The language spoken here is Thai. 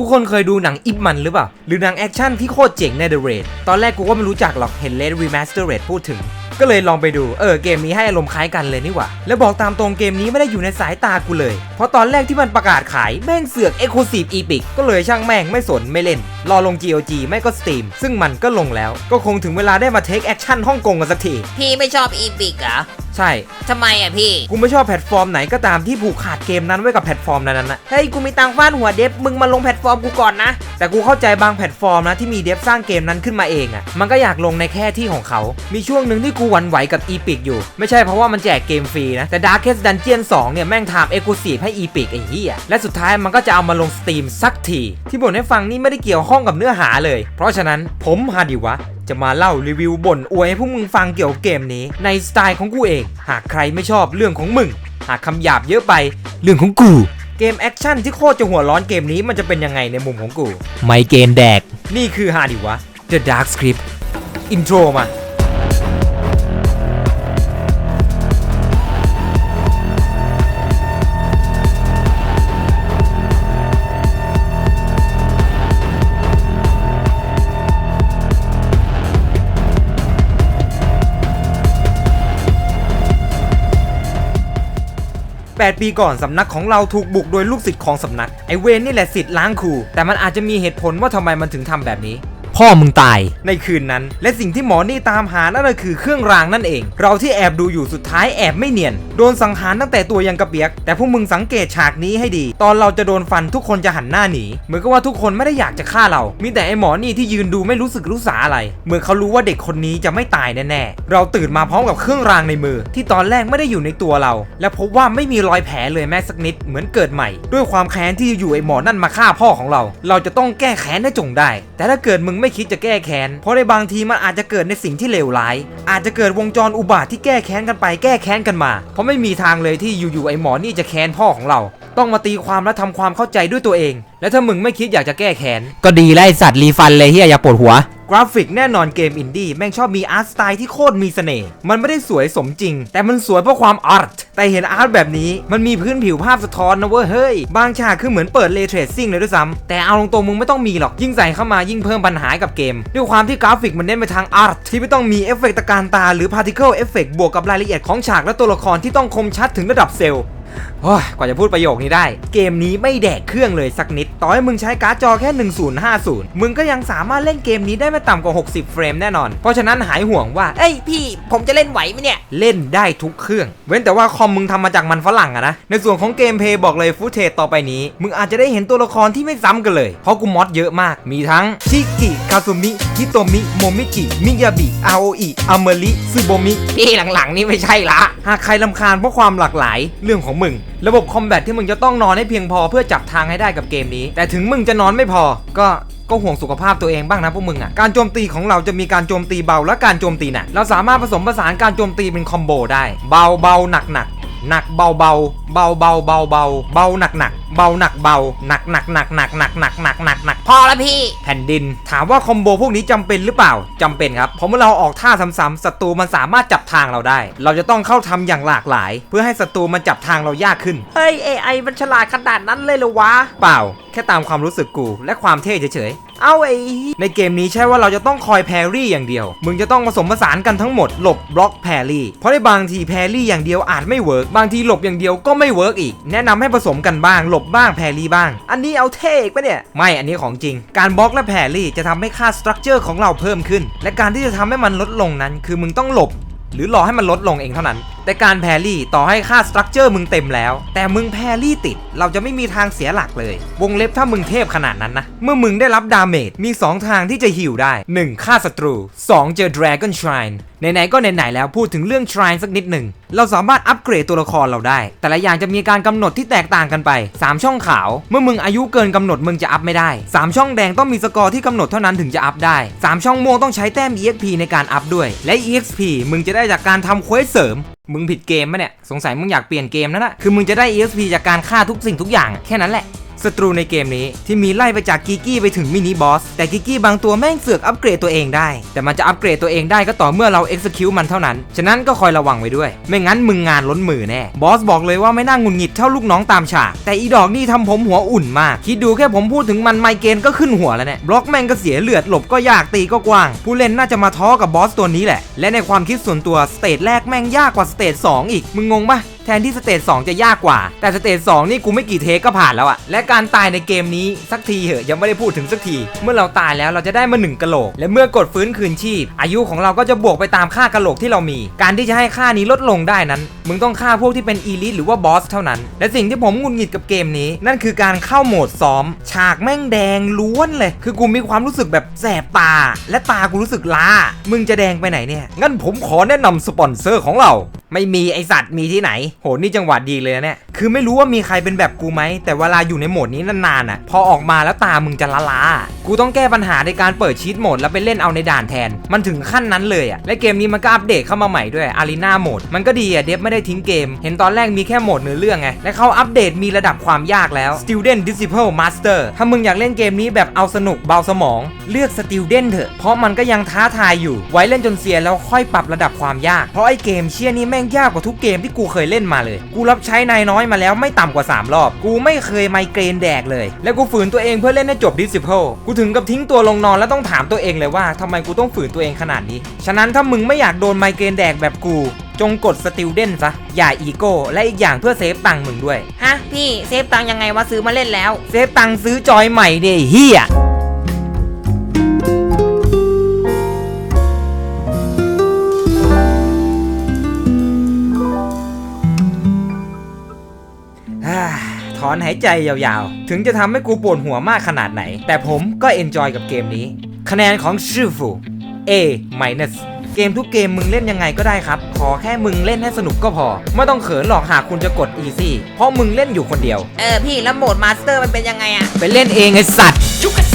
ทุกคนเคยดูหนังอิปมันหรือเปล่า หรือหนังแอคชั่นที่โคตรเจ๋งใน The Raid ตอนแรกกูก็ไม่รู้จักหรอกเห็น Red Remaster Raid พูดถึง ก็เลยลองไปดู เออเกมนี้ให้อารมณ์คล้ายกันเลยนี่หว่า แล้วบอกตามตรงเกมนี้ไม่ได้อยู่ในสายตากูเลย เพราะตอนแรกที่มันประกาศขายแม่งเสือก Exclusive Epic ก็เลยช่างแม่งไม่สนไม่เล่น รอลง GOG ไม่ก็ Steam ซึ่งมันก็ลงแล้ว ก็คงถึงเวลาได้มา Take Action ฮ่องกงกันสักที พี่ไม่ชอบอีพิกเหรอ ใช่ ทำไมอะพี่ กูไม่ชอบแพลตฟอร์มไหนก็ตามที่ผูกขาดเกมนั้นไว้กับแพลตฟอร์มนั้นๆนะเฮ้ย กูมีตังค์ฟาดหัวเดฟมึงมาลงแพลตฟอร์มกูก่อนนะ แต่กูเข้าใจบางแพลตฟอร์มนะที่มีเดฟสร้างเกมนั้นขึ้นมาเองอะ่ะ มันก็อยากลงในแค่ที่ของเขา มีช่วงหนึ่งที่กูหวั่นไหวกับ Epic อยู่ ไม่ใช่เพราะว่ามันแจกเกมฟรีนะ แต่ Darkest Dungeon 2เนี่ยแม่งทำ Exclusive ให้ Epic ไอ้เหี้ย และสุดท้ายมันก็จะเอามาลง Steam สักที ที่บ่นให้ฟังนี่ไม่ได้เกี่ยวข้องกับเนื้อหาเลย เพราะฉะนั้นผมฮาดิวะ จะมาเล่ารีวิวบ่นอวยให้พวกมึงฟังเกี่ยวกับเกมนี้ ในสไตล์ของกูเอง หากใครไม่ชอบเรื่องของมึง หากคำหยาบเยอะไป เรื่องของกู เกมแอคชั่นที่โคตรจะหัวร้อนเกมนี้มันจะเป็นยังไงในมุมของกู ไมเกนแดก นี่คือฮาดิวะ The Dark Script อินโทรมา 8 ปีก่อนสำนักของเราถูกบุกโดยลูกศิษย์ของสำนัก ไอเวนนี่แหละศิษย์ล้างครูแต่มันอาจจะมีเหตุผลว่าทำไมมันถึงทำแบบนี้ พ่อมึงตาย ในคืนนั้น และสิ่งที่หมอนี่ตามหานั่นก็คือเครื่องรางนั่นเอง เราที่แอบดูอยู่สุดท้ายแอบไม่เนียน โดนสังหารตั้งแต่ตัวยังกระเปียก แต่พวกมึงสังเกตฉากนี้ให้ดี ตอนเราจะโดนฟันทุกคนจะหันหน้าหนีเหมือนกับว่าทุกคนไม่ได้อยากจะฆ่าเรา มีแต่ไอหมอนี่ที่ยืนดูไม่รู้สึกรู้สาอะไรเหมือนเขารู้ว่าเด็กคนนี้จะไม่ตายแน่ๆเราตื่นมาพร้อมกับเครื่องรางในมือ ที่ตอนแรกไม่ได้อยู่ในตัวเรา และพบว่าไม่มีรอยแผลเลยแม้สักนิดเหมือนเกิดใหม่ ด้วยความแค้นที่อยู่ไอหมอนั่นมาฆ่าพ่อของเรา เราจะต้องแก้แค้นให้จงได้ แต่ถ้าเกิดมึงไม่คิดจะแก้แค้น เพราะในบางทีมันอาจจะเกิดในสิ่งที่เลวร้าย อาจจะเกิดวงจรอุบาทที่แก้แค้นกันไปแก้แค้นกันมา เพราะไม่มีทางเลยที่อยู่ๆไอหมอนี่จะแค้นพ่อของเรา ต้องมาตีความและทำความเข้าใจด้วยตัวเอง และถ้ามึงไม่คิดอยากจะแก้แค้นก็ดีไล่สัตว์รีฟันเลยเฮียอย่าปวดหัวกราฟิกแน่นอนเกมอินดี้แม่งชอบมีอาร์ตสไตล์ที่โคตรมีเสน่ห์ มันไม่ได้สวยสมจริง แต่มันสวยเพราะความอาร์ต แต่เห็นอาร์ตแบบนี้มันมีพื้นผิวภาพสะท้อนนะเว้ยเฮ้ย บางฉากคือเหมือนเปิดเลเทรซิ่งเลยด้วยซ้ำแต่เอาตรงๆมึงไม่ต้องมีหรอกยิ่งใส่เข้ามายิ่งเพิ่มปัญหาให้กับเกม ด้วยความที่กราฟิกมันเน้นไปทางอาร์ตที่ไม่ต้องมีเอฟเฟกต์ตาการตาหรือพาร์ติเคิลเอฟเฟกต์บวกกับรายละเอียดของฉากและตัวละครที่ต้องคมชัดถึงระดับเซลล์ โอ้ยกว่าจะพูดประโยคนี้ได้ เกมนี้ไม่แดกเครื่องเลยสักนิด ต่อให้มึงใช้การ์ดจอแค่ 1050 มึงก็ยังสามารถเล่นเกมนี้ได้ไม่ต่ำกว่า 60 เฟรมแน่นอน เพราะฉะนั้นหายห่วงว่า เอ้ยพี่ ผมจะเล่นไหวไหมเนี่ย เล่นได้ทุกเครื่อง เว้นแต่ว่าคอมมึงทำมาจากมันฝรั่งอะนะ ในส่วนของเกมเพลย์บอกเลยฟุตเทจต่อไปนี้ มึงอาจจะได้เห็นตัวละครที่ไม่ซ้ำกันเลย เพราะกูมอดเยอะมาก มีทั้งชิกิคาซุมิฮิโตมิโมมิจิมิยาบิอาโออิอาเมริซึโบมิพี่หลังๆนี่ไม่ใช่ละหากใครลำคาญเพราะความหลากหลาย เรื่องของมึง ระบบคอมแบทที่มึงจะต้องนอนให้เพียงพอเพื่อจับทางให้ได้กับเกมนี้ แต่ถึงมึงจะนอนไม่พอ ก็ก็ห่วงสุขภาพตัวเองบ้างนะพวกมึงอะ การโจมตีของเราจะมีการโจมตีเบาและการโจมตีหนัก เราสามารถผสมผสานการโจมตีเป็นคอมโบได้ เบาเบาหนักหนัก หนักเบาเบาเบาเบาเบาเบาเบาหนักหนักเบาหนักเบาหนักหนักหนักหนักหนักหนักหนักหนักหนักพอแล้วพี่ แผ่นดิน ถามว่าคอมโบพวกนี้จำเป็นหรือเปล่าจำเป็นครับเพราะเมื่อเราออกท่าซ้ำๆศัตรูมันสามารถจับทางเราได้ เราจะต้องเข้าทำอย่างหลากหลาย เพื่อให้ศัตรูมันจับทางเรายากขึ้นเฮ้ย AI มันฉลาดขนาดนั้นเลยเหรอวะเปล่า แค่ตามความรู้สึกกูและความเท่เฉย เอาไอ้ในเกมนี้ใช่ว่าเราจะต้องคอยแพรรี่อย่างเดียว มึงจะต้องผสมผสานกันทั้งหมดหลบบล็อกแพรรี่ เพราะในบางทีแพรรี่อย่างเดียวอาจไม่เวิร์กบางทีหลบอย่างเดียวก็ไม่เวิร์กอีก แนะนำให้ผสมกันบ้าง หลบบ้างแพรรี่บ้าง อันนี้เอาเท่อีกปะเนี่ย ไม่ อันนี้ของจริง การบล็อกและแพรรี่จะทำให้ค่าสตรัคเจอร์ของเราเพิ่มขึ้น และการที่จะทำให้มันลดลงนั้น คือมึงต้องหลบ หรือรอให้มันลดลงเองเท่านั้น แต่การแพรลี่ต่อให้ค่าสตรัคเจอร์มึงเต็มแล้ว แต่มึงแพรลี่ติด เราจะไม่มีทางเสียหลักเลย วงเล็บถ้ามึงเทพขนาดนั้นนะ เมื่อมึงได้รับดาเมจมี 2 ทางที่จะฮิวได้ 1. ฆ่าศัตรู 2. เจอดราก้อนชรานไหนๆก็ไหนๆแล้วพูดถึงเรื่อง Shrine สักนิดหนึ่ง เราสามารถอัปเกรดตัวละครเราได้ แต่ละอย่างจะมีการกำหนดที่แตกต่างกันไป 3 ช่องขาว เมื่อมึงอายุเกินกำหนดมึงจะอัพไม่ได้ 3 ช่องแดงต้องมีสกอร์ที่กำหนดเท่านั้นถึงจะอัพได้ 3 ช่องม่วงต้องใช้แต้ม EXP ในการอัพด้วย และ EXP มึงจะได้จากการทำเควสเสริมมึงผิดเกมปะเนี่ยสงสัยมึงอยากเปลี่ยนเกมนั่นแหละคือมึงจะได้ EXP จากการฆ่าทุกสิ่งทุกอย่างแค่นั้นแหละ ศัตรูในเกมนี้ที่มีไล่ไปจากกิกกี้ไปถึงมินิบอส แต่กิกกี้บางตัวแม่งเสือกอัปเกรดตัวเองได้ แต่มันจะอัปเกรดตัวเองได้ก็ต่อเมื่อเรา execute มันเท่านั้น ฉะนั้นก็คอยระวังไว้ด้วย ไม่งั้นมึงงานล้นมือแน่ บอสบอกเลยว่าไม่น่าหงุนหงิดเท่าลูกน้องตามฉาก แต่อีดอกนี่ทำผมหัวอุ่นมาก คิดดูแค่ผมพูดถึงมันไมเกรนก็ขึ้นหัวแล้วเนี่ย บล็อกแม่งก็เสียเลือด หลบก็ยาก ตีก็กว้าง ผู้เล่นน่าจะมาท้อกับบอสตัวนี้แหละ และในความคิดส่วนตัวสเตจแรกแม่งยากกว่าสเตจ2อีก มึงงงปะ แทนที่สเตจ2จะยากกว่า แต่สเตจ2นี่กูไม่กี่เทคก็ผ่านแล้วอะและการตายในเกมนี้สักทีเหอะยังไม่ได้พูดถึงสักที เมื่อเราตายแล้วเราจะได้มาหนึ่งกะโหลก และเมื่อกดฟื้นคืนชีพ อายุของเราก็จะบวกไปตามค่ากะโหลกที่เรามี การที่จะให้ค่านี้ลดลงได้นั้น มึงต้องฆ่าพวกที่เป็นอีลิทหรือว่าบอสเท่านั้น และสิ่งที่ผมงุนงิดกับเกมนี้ นั่นคือการเข้าโหมดซ้อม ฉากแม่งแดงล้วนเลย คือกูมีความรู้สึกแบบแสบตา และตากูรู้สึกล้า มึงจะแดงไปไหนเนี่ย งั้นผมขอแนะนำสปอนเซอร์ของเรา ไม่มีไอสัตว์มีที่ไหน โหนี่จังหวะดีเลยนะเนี่ย คือไม่รู้ว่ามีใครเป็นแบบกูไหม แต่เวลาอยู่ในโหมดนี้นานๆอะ พอออกมาแล้วตามึงจะละลา กูต้องแก้ปัญหาในการเปิดชีตโหมดแล้วไปเล่นเอาในด่านแทน มันถึงขั้นนั้นเลยอะ และเกมนี้มันก็อัปเดตเข้ามาใหม่ด้วยอารีนาโหมด มันก็ดีอะเดฟไม่ได้ทิ้งเกม เห็นตอนแรกมีแค่โหมดเนื้อเรื่องไง และเขาอัปเดตมีระดับความยากแล้ว Student Disciple Master ถ้ามึงอยากเล่นเกมนี้แบบเอาสนุกเบาสมอง เลือก Student เถอะ เพราะมันก็ยังท้าทายอยู่ ไว้เล่นจนเสียแล้วค่อยปรับระดับความยาก เพราะไอ้เกมเชี่ยนี้แม่งยากกว่าทุกเกมที่กูเคยเล่นมาเลย กูรับใช้นายน้อยมาแล้วไม่ต่ำกว่า 3 รอบ กูไม่เคยไมเกรนแดกเลย และกูฝืนตัวเองเพื่อเล่นให้จบ Disciple กูถึงกับทิ้งตัวลงนอนแล้วต้องถามตัวเองเลยว่าทำไมกูต้องฝืนตัวเองขนาดนี้ ฉะนั้นถ้ามึงไม่อยากโดนไมเกรนแดกแบบกูจงกด Student ซะ อย่าอีโก้ และอีกอย่างเพื่อเซฟตังค์มึงด้วย ฮะ พี่เซฟตังค์ยังไงวะซื้อมาเล่นแล้ว เซฟตังค์ซื้อจอยใหม่เนี่ยไอ้เฮีย ถอนหายใจยาวๆ ถึงจะทำให้กูปวดหัวมากขนาดไหน แต่ผมก็เอนจอยกับเกมนี้ คะแนนของชื่อฟู A minus เกมทุกเกมมึงเล่นยังไงก็ได้ครับ ขอแค่มึงเล่นให้สนุกก็พอ ไม่ต้องเขินหรอกหากคุณจะกด easy เพราะมึงเล่นอยู่คนเดียว เออพี่แล้วโหมดมาสเตอร์มันเป็นยังไงอะไปเล่นเองไอ้สัตว์ จุกซี่